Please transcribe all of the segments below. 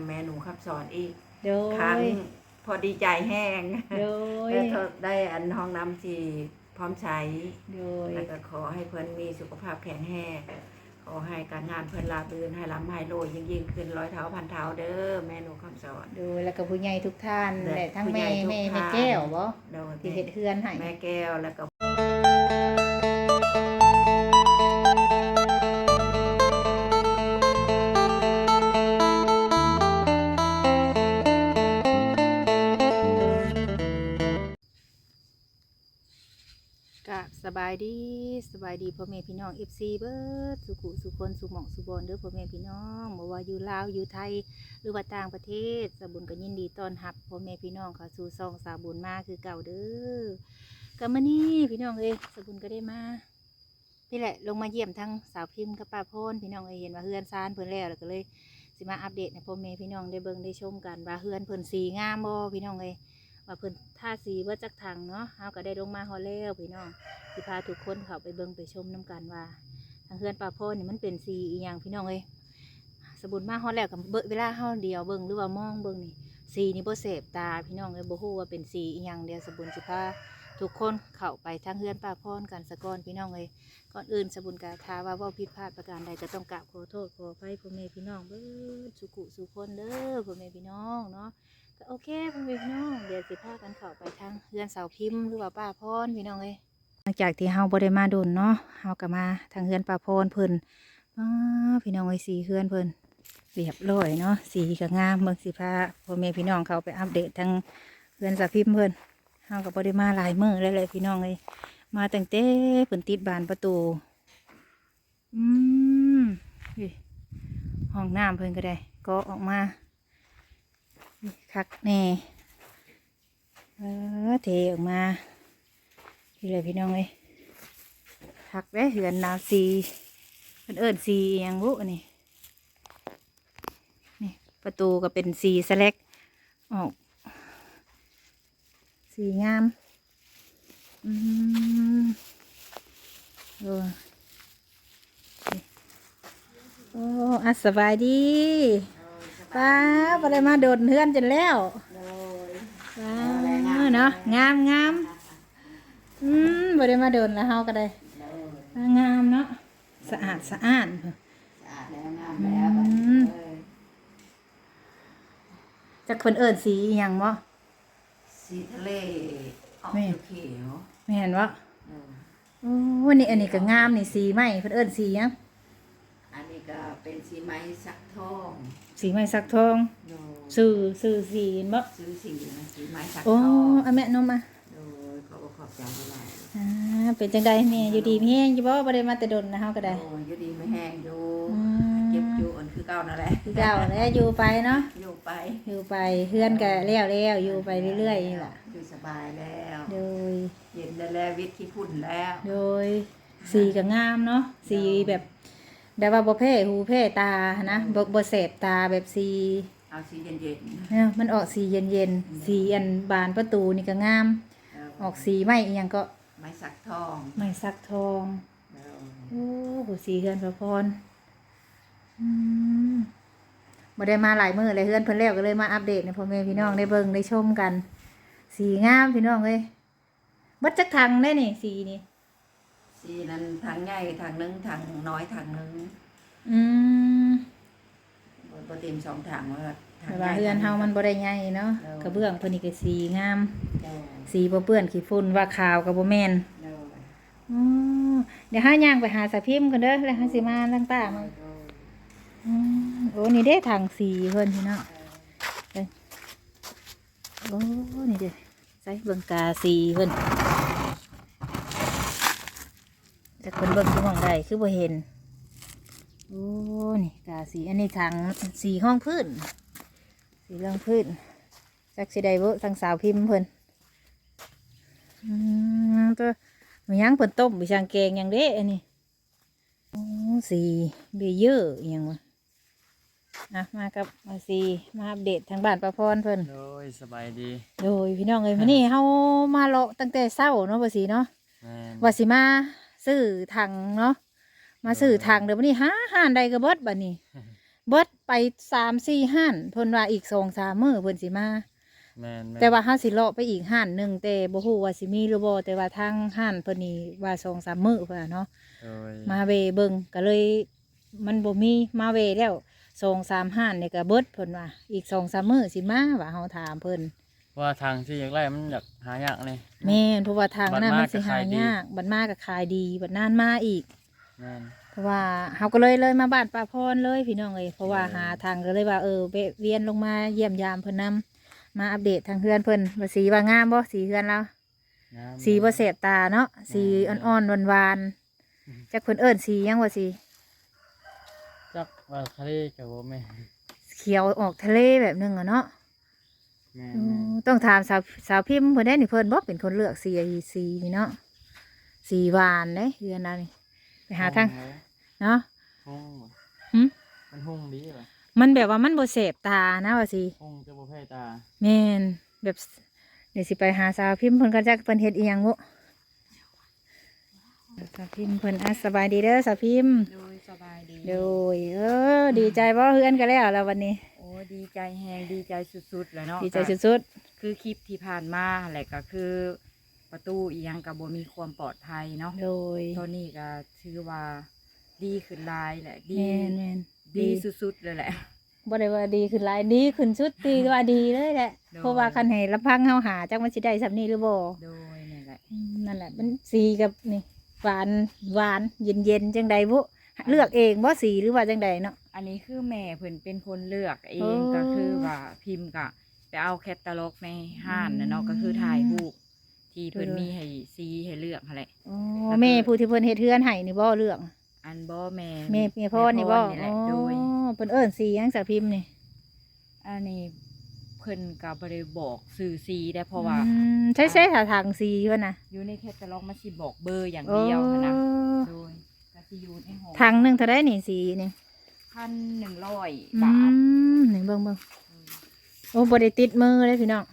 ำแม่หนูขับสอนอีกโดครั้งยพอดีใจแห้งโดยแล้วก็ได้อันห้องน้ำที่พร้อมใช้ โดย แล้วก็ขอให้เพิ่นมีสุขภาพแข็งแรงขอให้การงานเพิ่นราบรื่นให้ร่ำให้รวยยิ่งยิ่งขึ้นร้อยเท้าพันเท้าเด้อแม่หนูคำสอน โดยแล้วก็ผู้ใหญ่ทุกท่านและและทั้งผู้ใหญ่แม่ทุกแม่แม่ท่านแก้วบ่โดยที่เฮ็ดเฮือนให้แม่แก้วแล้วก็ กะสบายดีสบายดีพ่อแม่พี่น้อง FC เบิร์ดสุขุสุคนสุหมองสุบอนเด้อพ่อแม่พี่น้องบ่ว่าอยู่ลาวอยู่ไทยหรือว่าต่างประเทศสาบุญก็ยินดีต้อนรับพ่อแม่พี่น้องเข้าสู่ซองสาบุญมาคือเก่าเด้อก็มื้อนี้พี่น้องเอ้ยสาบุญก็ได้มาพี่แหละลงมาเยี่ยมทั้งสาวพิมพ์กับป้าพรพี่น้องเอ้ยเห็นว่าเฮือนซานเพิ่นแล้วแล้วก็เลยสิมาอัปเดตให้พ่อแม่พี่น้องได้เบิ่งได้ชมกันว่าเฮือนเพิ่นสีงามบ่พี่น้องเอ้ย ว่าเพิ่นทาสีเบิดจักถังเนาะเฮาก็ได้ลงมาฮอดแล้วพี่น้องสิพาทุกคนเข้าไปเบิ่งไปชมน้กันว่า ทางเฮือนป่าโพนนี่มันเป็นสีอีหยังพี่น้องเอ้ยสมบุญมากฮอดแล้วกับเบิ่งเวลาเฮาเดียวเบิ่งหรือว่ามองเบิ่งนี่สีนี่บ่เสพตาพี่น้องเอ้ยบ่ฮู้ว่าเป็นสีอีหยังเดียวสมบุญสิพาทุกคนเข้าไปทางเฮือนป่าโพนกันสะก่อนพี่น้องเอ้ยก่อนอื่นสมบุญกาทาว่าว้าผิดพลาดประการใดก็ต้องกราบขอโทษขออภัยพ่อแม่พี่น้องเบิดสุขุสุคนเด้อพ่อแม่พี่น้องเนาะ ก็โอเคพี่น้องเดี๋ยวสิพากันเข้าไปทางเฮือนเสาพิมพ์หรือว่าป้าพรพี่น้องเอ้ยหลังจากที่เฮาบ่ได้มาโดนเนาะเฮาก็มาทางเฮือนปลาพนเพิ่นพี่น้องไอ้ยสีเฮือนเพิ่นเรียบร้อยเนาะสีก็งามเบิ่งสิพาพ่อแม่พี่น้องเขาไปอัปเดตทางเฮือนสาพิมพ์เพิ่นเฮาก็บ่ได้มาหลายมื้อแล้วแหละพี่น้องเอ้ยมาตั้งแต่เพิ่นติดบานประตูอืมห้องน้ำเพิ่นก็ได้ก็ออกมา คักแน่เออเทออกมานี่เลยพี่น้องเอ้ยทักได้เหือนนาซีเป็นเอิญซีอหยังบุอันนี้นี่ ประตูก็เป็นสีสแลกออกสีงาม อืมโอ้โอ้อัสบายดี ป้าบ่ได้มาโดดเฮือนจนแล้วป้าเนาะงามงามอืมบ่ได้มาโดนแล้วเฮาก็ได้งามเนาะสะอาดสะอาดสะอาดแล้วงามแล้วบัดอืนี้มเอ้ยจักเพิ่นเอิ้นสีอหยังบ่สีทะเลออกแม่เขียวแม่นบ่ๆเออโอ้วันนี้อันนี้ก็งามนี่สีไหมเพิ่นเอิ้นสีหยังอันนี้ก็เป็นสีไม้สัก ทองสีไหมสักทองโดยชื่อชื่อสีเห็นบ่ซื้อสีนะสีไม้สักทโอ้องเอาแม่นมมาโดยขอบขอบใจเท่าไหร่อ่าเป็นจังไดแม่อยู่ดีมีแฮงอยู่บ่บ่ได้มาแต่ดนนะเฮาก็ได้ โอ้ยอยู่ดีไม่แห้งอยู่อืม เก็บอยู่อันคือเก่านั่นแหละคือเก่าแล้วอยู่ไปเนาะอยู่ไปอยู่ไปเฮือนก็แล้วแล้วอยู่ไปเรื่อยๆนี่ล่ะอยู่สบายแล้ว โดย เย็นได้แล้ววิทย์ขี้พุ่นแล้ว โดยสีก็งามเนาะสีแบบ แบบว่าบ่เพ่หูเพ่ตานะบ่บ่เสพตาแบบสีเอาสีเย็นเนี่ยมันออกสีเย็นๆสีอันบานประตูนี่ก็งามๆเออกสีไม้อีหยังก็ไม้สักทองไม้สักทองเออโอ้โหสีเฮือนพระพรอืมบ่ได้มาหลายมื้อเลยเฮือนเพิ่นแล้วก็เลยมาอัปเดตให้พ่อแม่พี่น้องได้เบิ่งได้ชมกัน สีงามพี่น้องเอ้ยบัดจักทางได้นี่สีนี่ สีนั้นทางใหญ่ทางหนึงทางน้อยทางหนึงอืมบ่บ่เต็มสองทางว่าทางแต่ใหว่าญ่ เฮือนเฮามันบ่ได้ใหญ่เนาะเออ กระเบื้องเพิ่นนี่ก็สีงามเออสีบ่เปื้อนขี้ฝุ่นว่าขาวก็บ่แม่นเอออ๋อเดี๋ยวหาย่างไปหาสาพิมพ์กันเด้อแล้วหาสิมาตั้งตามาอืมโอ้นี่เด้ทางสีเพิ่นพี่เนาะเอ้ยโอ้นี่เด้ใส่เบิ่งกาสีเพิ่น แต่เพิ่นเบิ่งที่หมองใดคือบ่เห็น โอ้นี่กาสีอันนี้ทางสีห้องพื้น สีรองพื้นจักสิได้บ่ทางสาวพิมพ์เพิ่นอืมตัวมันยังเพิ่นต้มไปช่างแกงหยังเด้อันนี้โอ้สีเบเยอร์อหยังวะอะมากับมาสีมาอัปเดตทางบ้านประพรเพิ่นโดยสบายดีโดยพี่น้องเอ้ยมื้อนี้เฮามาเลาะตั้งแต่เช้าเนาะบ่สีเนาะแม่นว่าสิมา ซื้อถังเนาะมาซื้อถังเดี๋ยววันนี้หาหานใดก็เบิดบัดนี้ เบิดไปสามสี่ห้านเพิ่นว่าอีกสองสามมื้อเพิ่นสิมาแม่นม่นแต่ว่าห้าสิเลาะไปอีกห้านหนึ่งแต่บ่ฮู้ว่าสิมีหรือบ่แต่ว่าทางห้านเพิ่นนี่ว่าสองสามมื้อเพิ่นน่ะเนาะโดยมาเวเบิ่งก็เลย มันบ่มีมาเวแล้วสองสามห้านนี่ก็เบิดเพิ่นว่า อีกสองสามมื้อสิมาว่าเฮาถามเพิ่น ว่าทางที่อยากไล่มันอยากหายากเลยแม่นเพราะว่าทางนั้นบัดมามันสิก็หาขายดียากบัดมาก็ขายดีบัดนานมาอีกแม่นเพราะว่าเฮาก็เลยเลยมาบ้านป้าพรเลยพี่น้องเอ้ยเพราะว่าเออหาทางก็เลยว่าเออแวะเวียนลงมาเยี่ยมยามเพิ่นนํมาอัปเดตทางเฮือนเพิ่นว่าสีว่างามบ่สีเฮือนเรางามสีบ่แสบตาเนาะสีเอออ่อนๆหวานอืมๆจักเพิ่นเอิ้นสีหยังว่าสีจักว่าทะเลกับบ่แม่นเขียวออกทะเลแบบนึงอะเนาะ แม่นอืแม่นมต้องถามสาวสาวพิมพ์เพิ่นได้นี่เพิ่นบ่เป็นคนเลือกสีไอ้สีนี่เนาะสีหวานเด้เฮือนเรานี่ไปหาทางห้องเนาะ ห้องบ่หึ มันห้องดีป่ะมันแบบว่ามันบ่แสบตานะว่าสิห้องจะบ่แพ้ตาแม่นแบบเดี๋ยวสิไปหาสาวพิมพ์เพิ่นก็จักเพิ่นเฮ็ดอีหยังบ่สาวพิมพ์เพิ่นอะสบายดีเด้อสาวพิมพ์ โดยสบายดี โดยเออ ดีใจบ่เฮือนกันแล้วแล้ววันนี้โอ้ ดีใจแฮงดีใจสุดๆเลยเนาะดีใจสุดคือคลิปที่ผ่านมาแหละก็คือ ประตูอีหยังกับบ่มีความปลอดภัยเนาะๆโดยตอนนี้ก็ถือว่าดีขึ้นหลายแหละ ดีแม่นแม่นดีสุดๆเลยแหละบ่ได้ว่าดีขึ้นหลายดีขึ้นสุดดีว่าดีเลยแหละโดยเพราะว่าคันให้ลำพังเฮาหาจักมันสิได้สำนี้หรือบ่โดยนี่แหละอืมนั่นแหละมันสีกับนี่หวานหวานเย็นเย็นๆจังใดบุ เลือกเองบ่สีหรือว่าจังใดเนาะ อันนี้คือแม่เพิ่นเป็นคนเลือกเอโอ้งก็คือว่าพิมพ์ก็ไปเอาแคตตาล็อกในห้านนะเนาะก็คือถ่ายรูปที่เพิ่นโดยมีให้ซีให้เลือกหั่นแหละอ๋อแล้วก็แม่ผู้ที่เพิ่นเฮ็ดเฮือนให้นี่บ่เลือก อันบ่แม่แม่แม่พ่อนี่บ่แม่แหละอ๋อโดยเพิ่นเอิ้นสีหยังสักพิมพ์นี่ อันนี้เพิ่นก็บ่ได้บอกสื่อซีได้เพราะว่าอืมใช่ใช่ๆถ้าทางสีเพิ่นน่ะอยู่ในแคตตาล็อกมันสิบอกเบอร์อย่างเดียวหั้นนะโอ้โดยก็สิ อยู่ในห้องทางหนึงเท่าไดนี่สีนี่พันหนึ่งร้อยอืบาทมนี่เบิ่งเบิ่งโอ้บ่ได้ติดมือเลยพี่น้อง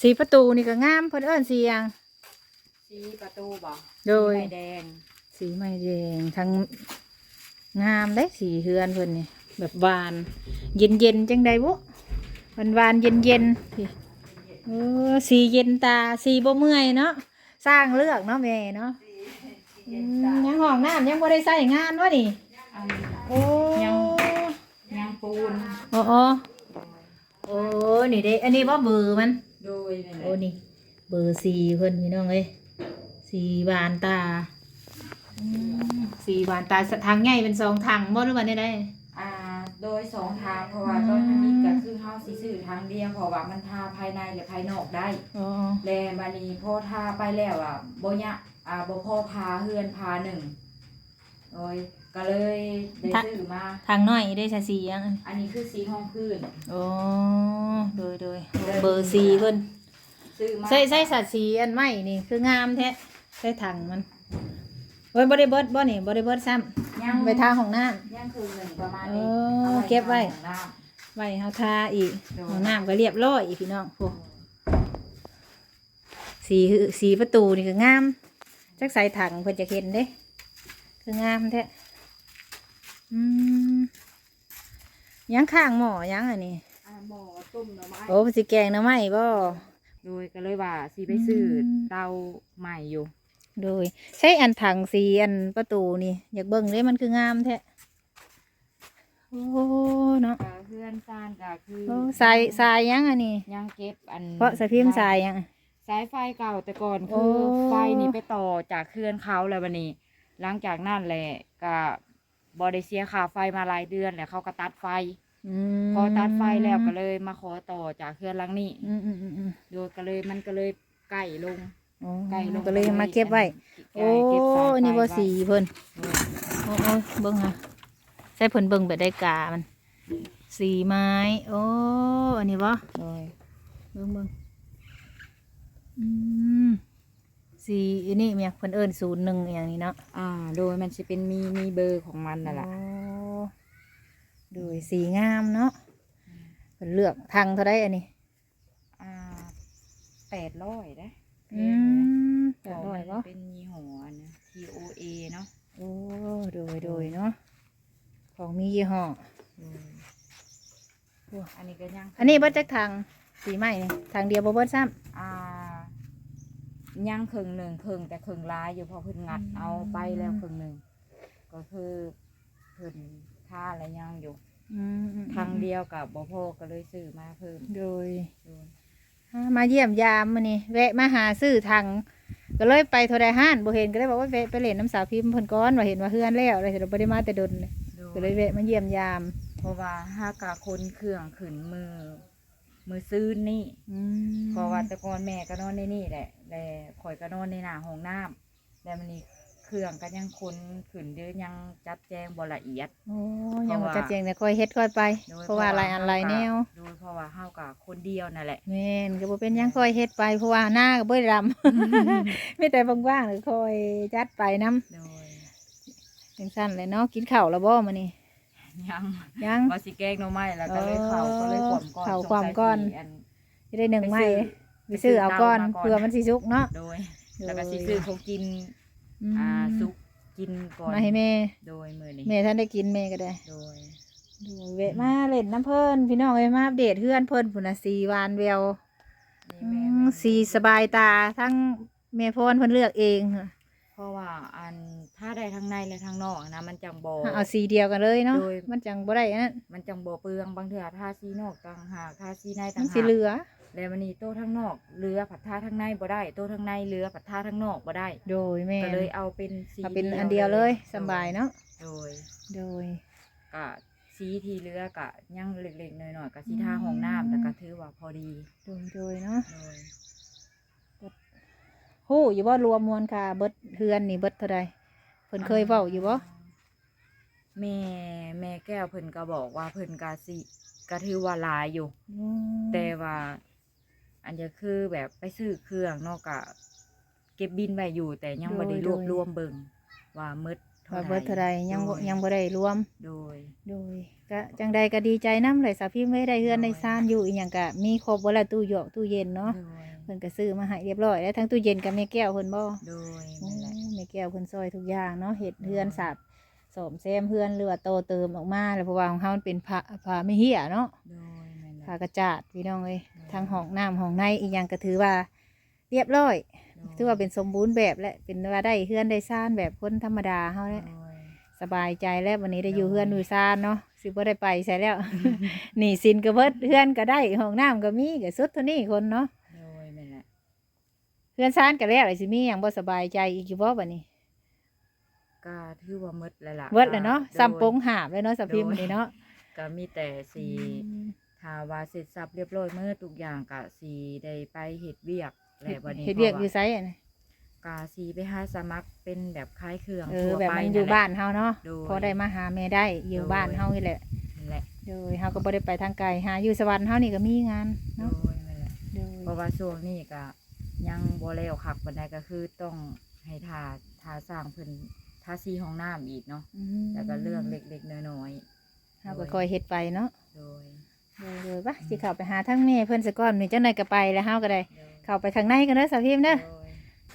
สีประตูนี่ก็งามเพิ่นเอิ้นสีหยังสีประตูบ่โดยสีไม้แดง สีไม้แดงทั้งงามเด้สีเฮือนเพิ่นนี่แบบหวาน เย็นเย็นๆจังใดบุหวานหวานเย็นเย็นๆพี่เออสีเย็นตาสีบ่เมื่อยเนาะสร้างเลือกเนาะแม่เนาะ อืมยังห้องน้ำยังบ่ได้ใส่งานวะนี่ อัน โอ้ยังยางปูน โอ้โอ้โอ้นี่เด้ อันนี้บ่เบอร์มัน โดยนั่นแหโอ้ละนี่ เบอร์สีเพิ่นพี่น้องเอ้ยสีหวานตาอืมสีหวานตาทางใหญ่เป็นสองทางบ่หรือว่าได้ได้อ่า โดยสองทางเพราะว่าตอนนี้ก็คือเฮาสิซื้อทางเดียวเพราะว่ามันทาภายในและภายนอกได้ อ๋อ แลบัดนี้พอทาไปแล้วอะบ่ยะ อ่าบ่พอพาเฮือนพาหนึ่งโดยก็เลยได้ซื้อมาทางน้อยได้ชาสียังอันอันนี้คือสีห้องพื้นโอ้โดยโดยเบอร์สีเพิ่นซื้อมาใส่ใส่สัดสีอันใหม่นี่คืองามแท้ใส่ถังมันโอ้ยบ่ได้เบิดบ่นี่บ่ได้เบิดซ้ำยังไปทาของน้ำยังคือหนึ่งประมาณเอนี้ออาเก็บไว้ทาของน้ำไว้เฮาทาอีกโดยของน้ำก็เรียบร้อยอีกพี่น้องพวกสีสีประตูนี่ก็งาม จักใส่ถังเพิ่นจะเห็นเด้ คืองามแท้อืมยังข้างหม้อยังอันนี้อ่าหม้อต้มหน่อไม้โอ้สิแกงหน้ำไหม้บ่โดยก็เลยว่าสิไปซื้ออมเตาใหม่อยู่ โดย ใช้อันถังสีอันประตูนี่ อยากเบิ่งเลยมันคืองามแท้โอ้เนาะก็เพื่อนซานก็คือโอ้สายสายยังอันนี้ยังเก็บอันเพราะสายพิมพ์สายยัง สายไฟเก่าแต่ก่อนโอ้คือไฟนี่ไปต่อจากเคลื่อนเขาแล้ววันนี้ หลังจากนั้นแหละก็บอได้เสียค่าไฟมาหลายเดือนแล้วเขาก็ตัดไฟ อืมพอตัดไฟแล้วก็เลยมาขอต่อจากเคลื่อนหลังนี้อืมอืมอืมอืมโดยก็เลยมันก็เลยใกล้ลงโอ้ใกล้ลงก็เลยมาเก็บไว้ โอ้เก็บสายไฟอันนี้บ่ไว้สีเพิ่นโดยโอ้โอ้เบิ่งค่ะใส่เพิ่นเบิ่งแบบได้กามัน สีไม้ โอ้ อันนี้บ่โดยเบิ่งเบิ่ง อืมสีอันนี้เมียเพิ่นเอิ้นศูนย์หนึ่งอย่างนี้เนาะอ่า โดยมันจะเป็นมีมีเบอร์ของมันนั่นแหละโอ้โดยสีงามเนาะเพิ่นเลือกทางเท่าไดอันนี้อ่าแปดร้อยนะอืมแปขดองร้อยมับ่นเป็นยี่ห้ออันนะ TOA เนาะโอ้โดยโดยเนาะของมียี่ห้ออืมโอ้อันนี้ก็ยังอันนี้เบิดจักทางสีใหม่นี่ทางเดียวบ่เบิดซ้ำอ่า ยังครึ่งหนึ่งครึ่งแต่ครึ่งร้ายอยู่เพอเพิ่นงัดอืมเอาไปแล้วครึ่งหนึ่งก็คือเพิ่นค่าอะไรยังอยู่อืมทางเดียวกับบ่พอก็เลยซื้อมาเพิ่มโดยโดยอ่ามาเยี่ยมยามมื้อนี้แวะมาหาซื้อทางก็เลยไปโทรได้ห้านบ่เห็นก็เลยบอกว่าแวะไปเล่นน้ำสาวพิมพ์เพิ่นก่อนว่าเห็นว่าเฮือนแล้วเลยแต่บ่ได้มาแต่ดนเลยโดก็เลยแวะมาเยี่ยมยาม เพราะว่าห้ากะคนเครื่องขึ้นมือ มือซื้อนี่อืมเพราะว่าแต่ก่อนแม่ก็นอนในนี่แหละแต่ข่อยก็นอนในหน้าห้องน้ำแต่มันนี่เครื่องก็ยังคนขึ้นเยอะยังจัดแจงบ่ละเอียดโอ้ยังบ่เพราะว่าจัดแจงแต่ค่อยเฮ็ดค่อยไปโดยเพราะว่าหลายอันหลายแนวโดยเพราะว่าเฮากับคนเดียวนั่นแหละแม่นก็บ่เป็นหยังค่อยเฮ็ดไปเพราะว่าหน้าก็บ่ได้รำมีแต่ว่างๆหรือค่อยจัดไปนํโดยจังซั่นเลยเนาะกินข้าวแล้วบ่มื้อนี้ ยังยัง ว่าสิแกงหน่อไม้แล้วก็เลยเข่าก็เลยขวมก่อนเข้าความก่อน สงสัยสิอันสิได้หนึ่งไปไม้ซื้อไปซื้อเอาก่อนไปซื้อเตามาก่อน เพื่อมันสิสุกเนาะโดย แล้วก็สิซื้อเขากิน มอ่าสุกกินก่อนมาให้แม่โดยมือนี้แม่ท่านได้กินแม่ก็ได้ โดยดูเวะมาเล่นน้ำเพิ่นพี่น้องเอ้ยมาอัปเดตเพื่อนเพิ่นพุ่นน่ะสีวานแววนี่อืแม่มแม่สีสบายตาทั้งแม่พรเพิ่นเลือกเองค่ะเพราะว่าอัน ถ้าได้ทั้งในและทั้งนอกนะมันจังบ่ เอาสีเดียวกันเลยเนาะโดย มันจังบ่ได้อันนั้นมันจังบ่เปลืองบางเทื่อทาสีนอกต่างหากทาสีในต่ามังนหาสิกเหลือ แล้วมันนี่โต๊ะทั้งนอกเรือผัดท่าทั้งในบ่ได้โต๊ะทั้งในเรือผัดท่าทั้งนอกบ่ได้ โดยแม่ก็เลยเอาเป็นสีเอาเป็นอันเดียวเลยสำบายเนาะโดย โดยกะสีที่เรือกะยังเล็กๆหน่อยๆกะสีท่าห้องน้ำแต่ก็ถือว่าพอดีโดยโดยเนาะโดยฮู้อยู่บ่รวมมวลค่าเบิดเฮือนนี่เบิดเท่าใด เพิ่นเคยเว้าอยู่บ่แม่แม่แก้วเพิ่นก็บอกว่าเพิ่นกะสิก็ถือว่าหลายอยู่ อืมแต่ว่า อันจะคือแบบไปซื้อเครื่องเนอกกะเก็บบินไว้อยู่ แต่ยังบ่ได้รวบรวมเบิ่งว่าหมืดว่าเบิดเท่าใดยังบ่โดยังบ่ได้รวม โดย โดยก็จังใดก็ดีใจน้ำเลยสาวพิมพ์ไม่ได้เฮือนได้ซ่านอยู่อีหยังก็มีครบเวลาตู้หยอกตู้เย็นเนาะโดยเพิ่นก็ซื้อมาให้เรียบร้อยแล้วทั้งตู้เย็นกับแม่แก้วเพิ่นบ่โดยโอ้นั่นแหละ แม่แก้วเพิ่นซอยทุกอย่างเนาะเฮ็ดเฮือนสาดสมแซมเฮือนหรือว่าโตเติมออกมาแล้วเพราะว่าของเฮามันเป็นผ้าผ้าไม่เหี่ยเนาะโดยนั่นแหละผ้ากระจาดพี่น้องเอ้ยอืมทั้งห้องน้ำห้องในอีหยังก็ถือว่า เรียบร้อยถือว่าเป็นสมบูรณ์แบบและเป็นว่าได้เฮือนได้ซ่านแบบคนธรรมดาเฮาแหละโดย สบายใจแล้ววันนี้ได้อยู่โดยเฮือนอยู่ซ่านเนาะสิบ่ได้ไปใช่แล้ว หนีสินก็เบิดเฮือนก็ได้ห้องน้ำก็มีก็สุดเท่านี้คนเนาะ โดยนั่นแหละ เฮือนซ่านก็แล้วไอ้สิมีหยังบ่สบายใจอีกอยู่บ่บัดนี้ก็ถือว่าหมดแล้วล่ะเบิดเลยเนาะโดยซ้ำปงหาบเลยเนาะสะพิมพ์โดยนี่เนาะก็มีแต่สีถ้าว่าเสร็จสับเรียบร้อยเมื่อทุกอย่างก็สีได้ไปเฮ็ดเวียกแล้ววันนี้เฮ็ดเวียกพอราะยู่ไสอะนะกาสีไปหาสมัครเป็นแบบคล้ายเครื่องเออทั่วแบบไปมันอยู่แหละบ้านเฮาเนาะโดยพอได้มาหาแม่ได้อยู่โดยบ้านเฮานี่แหละนั่นแหละโดยเฮาก็บ่ได้ไปทางไกลหาอยู่สวรรค์เฮานี่ก็มีงานโดเนาะยนั่นแหละโดยเพราะว่าช่วงนี้ก็ ยังบ่แล้วคักปานใดก็คือต้องให้ทาทาสร้างเพิ่นทาสีห้องน้ำอีกเนาะอืมแล้วก็เรื่องเล็กๆน้อยเฮาก็คอยเฮ็ดไปเนาะๆโดยโดยโดยปะสิเข้าไปหาทั้งแม่เพิ่นซะก่อนนี่จังได๋ก็ไปแล้วเฮาก็ได้โดยเข้าไปข้างในกันเด้อสาวพิมพ์เด้อโดย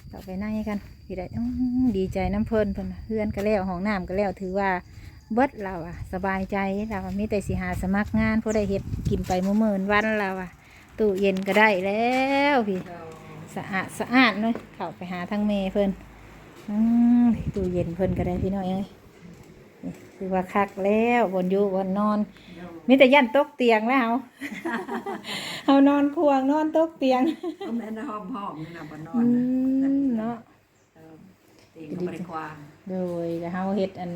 เข้าไปในกันพี่ได้อื้อดีใจน้ำเพิ่นเพิ่นน่ะเฮือนก็แล้วห้องน้ำก็แล้วถือว่าเบิดเราอะสบายใจเราอะมีแต่สิหาสมัครงานผู้ได้เฮ็ดกินไปมื้อมื่นวันเราอะตู้เย็นก็ได้แล้วพี่ สะอาดสะอาดเลยเข้าไปหาทั้งเมเพิ่นอืมตู้เย็นเพิ่นก็ได้พี่น้อยเอ้ยนี่คือว่าคักแล้วบนอยู่บนนอนมีแต่ยันตกเตียงแล้วเฮาเฮานอนควงนอนตกเตียงก็แม่นหอมหอมๆนี่นะบ่นออืนนะมเนาะเออตีก็บ่ได้ควางโดยแล้วเฮาเฮ็ดอัน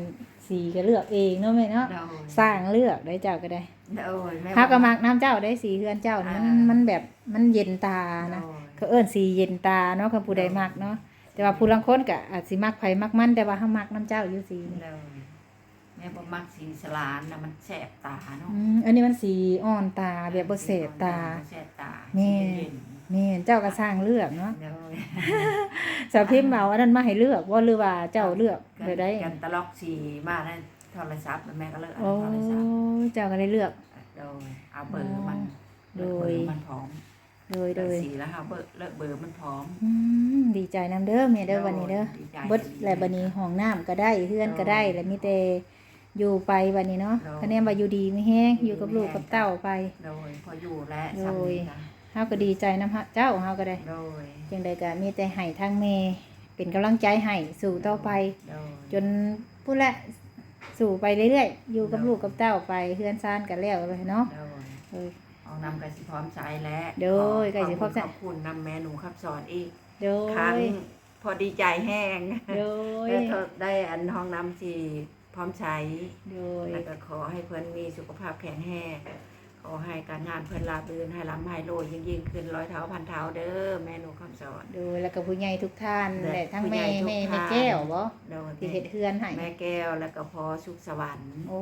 สีก็เลือกเองเนาะแม่เนาะโดยสร้างเลือกได้เจ้าก็ได้ โดยแม่เฮาก็มักน้ำเจ้าได้สีเฮือนเจ้านี่มันอ่ามัมันแบบมันเย็นตานะโดยก็เอิ้นสีเย็นตาเนาะคันผู้ใดมักเนาะแต่ว่าผู้ลางคนก็อาจสิมักไผมักมันแต่ว่าเฮามักน้ำเจ้าอยู่สีนี่โดยแม่บ่มักสีสลานนะมันแสบตาเนาะอืมอันนี้มันสีอ่อนตาแบบบ่เสบตาแสบตาแม่สีเย็นแม่นเจ้าก็สร้างเลือกเนาะโดยสาวพิมพ์เอาอันนั้นมาให้เลือกว่าหรือว่าเจ้าเลือกไปได้กันตะลอกสีมาใน โทรศัพท์แม่ก็เลิกเอาโอ้โทรศัพท์เจ้าก็ได้เลือก โดยเอาเบอร์มันโดยเบอร์มันพร้อมโดยโดยสีแล้วเอาเบอร์เลิกเบอร์มันพร้อมอืมดีใจนำเด้อแม่เด้อวันนี้เด้อดีใจเบิดดีและบัดนี้ห้องน้ำก็ได้เฮือนก็ได้โอ้ยและมีแต่อยู่ไปวันนี้เนาะโดยคะแนนว่าอยู่ดีไม่แห้งอยู่อยู่กับดีลูกไม่แห้งกับเต้าไปโดยพออยู่และโดยสามีจ้ะเฮาก็ดีใจนำเจ้าเฮาก็ได้โดยจังใดก็มีแต่ให้ทางแม่เป็นกำลังใจให้สู่ต่อไปโดยจนพูดละ สู่ไปเรื่อยๆ อยู่กับลูกกับเต้าไปเฮือนซ่านกันแล้วเลยเนาะโดยเออเอานำไก่สิพร้อมใจและโดยไก่สิพร้อมใจ ขอบคุณนำแม่หนูขับสอนอีกโดครั้งยพอดีใจแห้งโดยได้เธอได้อันห้องน้ำสีพร้อมใช้โดย แล้วก็ขอให้เพื่อนมีสุขภาพแข็งแรงข อให้การงานเพื่อนราบรื่นให้ร่ำให้รวยยิ่งยิ่งขึ้นร้อยเท้าพันเท้าเด้อแม่หนูคำสอน โดยแล้วก็ผู้ใหญ่ทุกท่านและและทั้งผู้ใหญ่แม่ทุกแม่แม่ท่านแก้วบ่โดยที่เฮ็ดเฮือนให้แม่แก้วแล้วก็พอสุขสวรรค์โอ้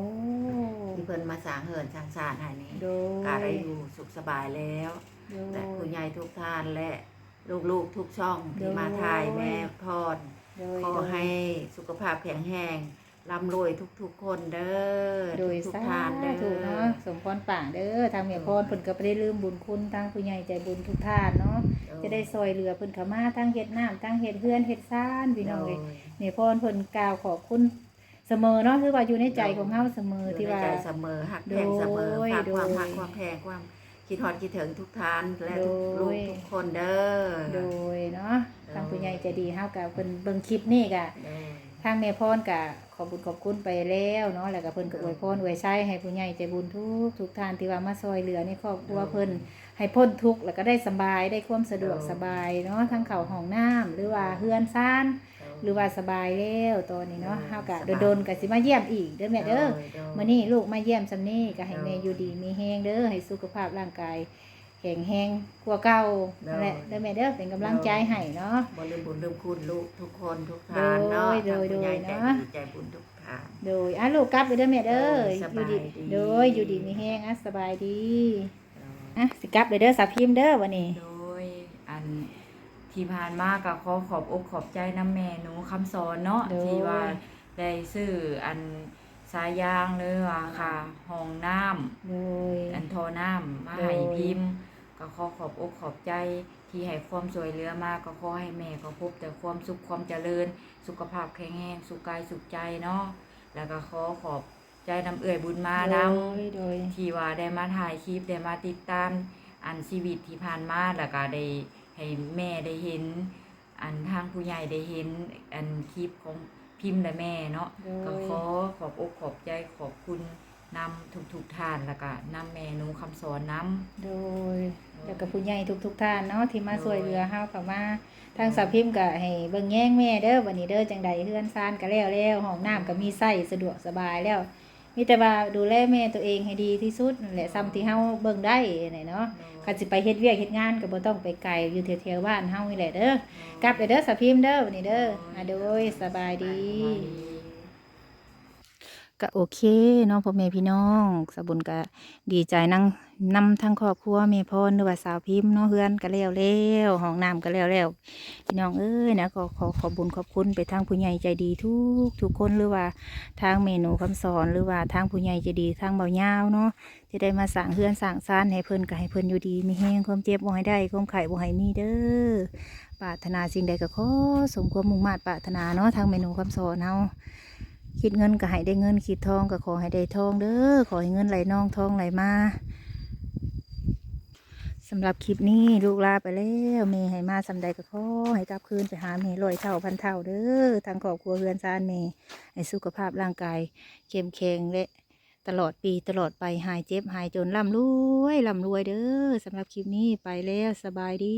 ที่เพิ่นมาสร้างเหินสร้างศาลให้นี้โดยก็ได้อยู่สุขสบายแล้วโดและผู้ยใหญ่ทุกท่านและลูกๆทุกช่องที่โดยมาถ่ายแม่พรโดยขอให้สุขภาพแข็งแรง ร่ำรวยทุกๆคนเด้อโดยทุกสาๆท่านเด้ธุอเนาะสมพรป่างเด้อทางแม่พรเพิ่นก็บ่ได้ลืมบุญคุณทางผู้ใหญ่ใจบุญทุกท่านเนาะจะได้ซอยเหลือเพิ่นเข้ามาทั้งเฮ็ดน้ำทั้งเฮ็ดเฮือนเฮ็ดซ่านพี่น้องเอ้ยแม่พรเพิ่นกล่าวขอบคุณเสมอเนาะคือว่าอยู่ในใจของเฮาเสมออยู่ที่ในว่าใจเสมอหักแพงเสมอโดยฝากความโดยหักความแพงความคิดฮอดคิดถึงทุกท่านและทุกโดลูกย ทุกคนเด้อโดยเนาะโดยทางผู้ใหญ่ใจดีเฮาก็เพิ่นเบิ่งคลิปนี่ก็โดยทางแม่พรก็ ขอบคุญขอบคุณไปแล้วเนาะแล้วก็เพิ่นก็อวยพรอวยใช้ให้ผู้ใหญ่ใจบุญทุกทุกท่านที่ว่ามาซอยเหลือในครอบครัวเพิ่นให้พ้นทุกข์แล้วก็ได้สบายได้ความสะดวกสบายเนาะทั้งเข้าห้องน้ำหรือว่าเฮือนซ่านหรือว่าสบายแล้วตอนนี้เนาะเฮาก็โดนๆก็สิมาเยี่ยมอีกเด้อแม่เด้อมื่อนี้ลูกมาเยี่ยมซำนี้ก็ให้แม่อยู่ดีมีแฮงเด้อให้สุขภาพร่างกาย แข็งแรงกว่าเก่านั่นแหละเด้อแม่เด้อเป็นกำลังใจให้เนาะบ่ลืมบุญลืมคุณลูกทุกคนทุกท่านเนาะโดยโดยทางผู้ใหญ่โดใจยเนาะดีใจบุญทุกท่านโดยอะลูกกลับไปเด้อแม่เด้อโดยอสยู่บายดีดีโดยอยู่ดีมีแฮงอะสบายดีอะสิกลับเลยเด้อสาวพิมพ์เด้อวันนี้โดยอันที่ผ่านมาก็ขอขอบอกขอบใจน้ำแม่หนูคำสอนเนาะโดยที่ว่าได้ซื้ออันสายยางเลยว่าค่ะห้องน้ำโดยอันโทอน้ำมาโดยให้พิมพ์ ก็ขอขอบอกขอบใจที่ให้ความสวยเหลือมาก็ขอให้แม่ก็พบแต่ความสุขความเจริญ สุขภาพแข็งแรงสุขกายสุขใจเนาะแล้วก็ขอขอบใจน้ำเอื่อยบุญมานโดำยโดยที่ว่าได้มาถ่ายคลิปได้มาติดตามอันชีวิตที่ผ่านมาแล้วก็ได้ให้แม่ได้เห็น อันทางผู้ใหญ่ได้เห็นอันคลิปของพิมพ์และแม่เนาะโดก็ยขอขอบอกขอบใจขอบคุณ นำทุกทุกๆท่านแล้วก็นำแม่หนูคำสอนนำโดยแล้วก็ผู้ใหญ่ทุกๆท่านเนาะที่มาช่วยเหลือเฮาเข้ามาทางสาวพิมพ์ก็ให้เบิ่งแย่งแม่เด้อวันนี้เด้อจังใดเฮือนซ่านก็แล้วแล้วห้องน้ำก็มีใส่สะดวกสบายแล้วมีแต่ว่าดูแลแม่ตัวเองให้ดีที่สุดนั่นแหละซ้ำที่เฮาเบิ่งได้นี่เนาะคันสิไปเฮ็ดเวียกเฮ็ดงานก็บ่ต้องไปไกลอยู่แถวๆบ้านเฮานี่แหละเด้อกลับเลยเด้อสาวพิมพ์เด้อวันนี้เด้ออะโดยสบายดี ก็โอเคเนาะพ่อแม่พี่น้องสบุญก็ดีใจนั่งนำทั้งครอบครัวแม่พรหรือว่าสาวพิมพ์เนาะเฮือนก็แล้วแล้วห้องน้ำก็แล้วแล้วพี่น้องเอ้ยนะขอขอขอบุญขอบคุณไปทางผู้ใหญ่ใจดีทุกทุกคนหรือว่าทางเมนูคำสอนหรือว่าทางผู้ใหญ่ใจดีทางเบาเยาเนาะจะได้มาสั่งเฮือนสั่งซานให้เพิ่นก็ให้เพิ่นอยู่ดีมีแห้งความเจ็บบ่ให้ได้ความไข่บ่ให้มีเด้อปรารถนาสิ่งใดก็ขอสมความมุ่งมั่นปรารถนาเนาะทางเมนูคำสอนเฮา คิดเงินก็ให้ได้เงินคิดทองก็ขอให้ได้ทองเด้อขอให้เงินไหลน่องทองไหลมาสำหรับคลิปนี้ลูกลาไปแล้วเมย์ให้มาสำใดก็ขอให้กลับคืนไปหาเมย์ลอยเท่าพันเท่าเด้อทางครอบครัวเรือนซานเมย์ให้สุขภาพร่างกายเข้มแข็งและตลอดปีตลอดไปหายเจ็บหายจนร่ำรวยร่ำรวยเด้อสำหรับคลิปนี้ไปแล้วสบายดี